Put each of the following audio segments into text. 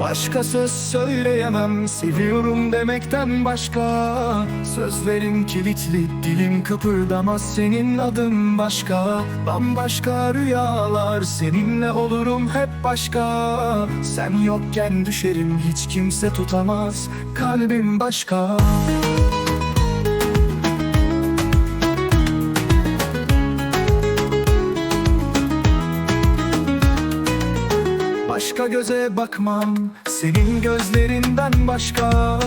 Başka söz söyleyemem Seviyorum demekten başka. Sözlerim kilitli Dilim kıpırdamaz senin adın başka. Bambaşka rüyalar Seninle olurum hep başka. Sen yokken düşerim Hiç kimse tutamaz Kalbim başka Başka göze bakmam Senin gözlerinden başka.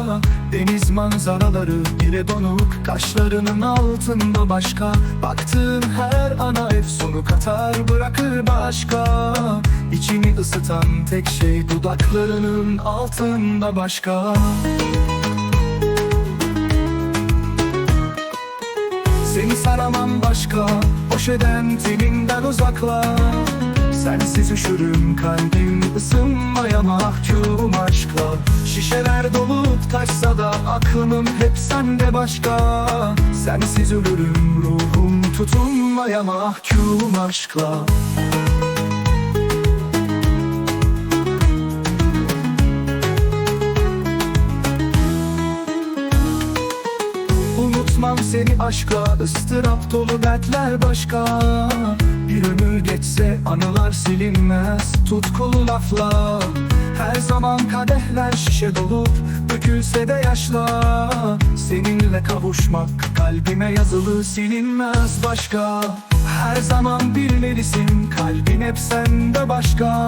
Deniz manzaraları bile donuk Kaşlarının altında başka. Baktığın her ana efsunu katar bırakır başka. İçimi ısıtan tek şey dudaklarının altında başka. Seni saramam başka Boş eden teninden uzakla Sensiz üşürüm kalbim ısınmaya mahkum aşkla Şişeler dolup taşsa da aklımım hep sende başka. Sensiz ölürüm ruhum tutunmaya mahkum aşkla Unutmam seni aşkla ıstırap dolu dertler başka Bir ömür geçse anılar silinmez. Tutkulu lafla Her zaman kadehler şişe dolup dökülse de yaşla Seninle kavuşmak kalbime yazılı silinmez. Başka Her zaman bilmelisin kalbin hep sende başka.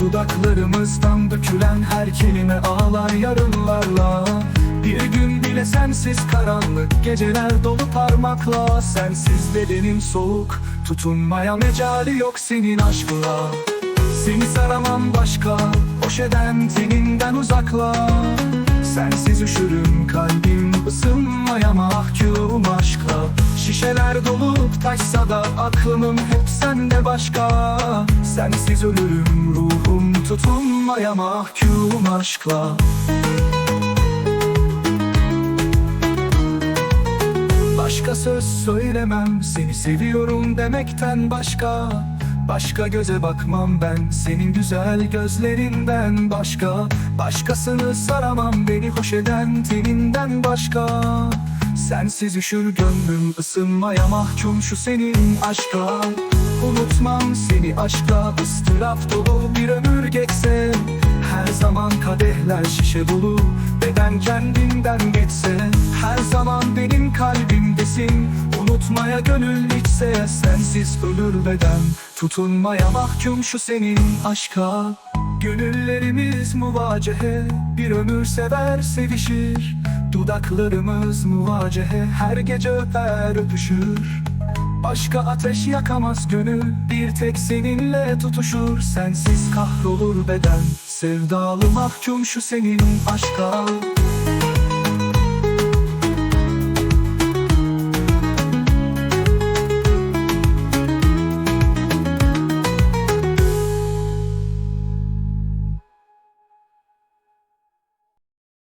Dudaklarımızdan dökülen her kelime ağlar yarınlarla sensiz karanlık Geceler dolu parmakla Sensiz bedenim soğuk Tutunmaya mecali yok senin aşkla. Seni saramam başka Hoş eden teninden uzakla. Sensiz üşürüm kalbim ısınmaya mahkum aşkla. Şişeler dolup taşsa da aklımım hep sende başka. Sensiz ölürüm ruhum tutunmaya mahkum aşkla Başka söz söylemem. Seni seviyorum demekten başka. Başka göze bakmam ben. Senin güzel gözlerinden başka. Başkasını saramam. Beni hoş eden teninden başka. Sensiz üşür gönlüm ısınmaya mahkum şu senin aşka. Unutmam seni aşkla ıstırap dolu bir ömür geçse. Her zaman kadehler şişe dolu Beden kendinden geçse. Her zaman benim kalbimdesin Unutmaya gönül içse Sensiz ölür beden. Tutunmaya mahkum şu senin aşka. Gönüllerimiz muvacehe Bir ömür sever sevişir. Dudaklarımız muvacehe Her gece öper öpüşür. Başka ateş yakamaz gönül Bir tek seninle tutuşur. Sensiz kahrolur beden. Sevdalı mahkum şu senin aşka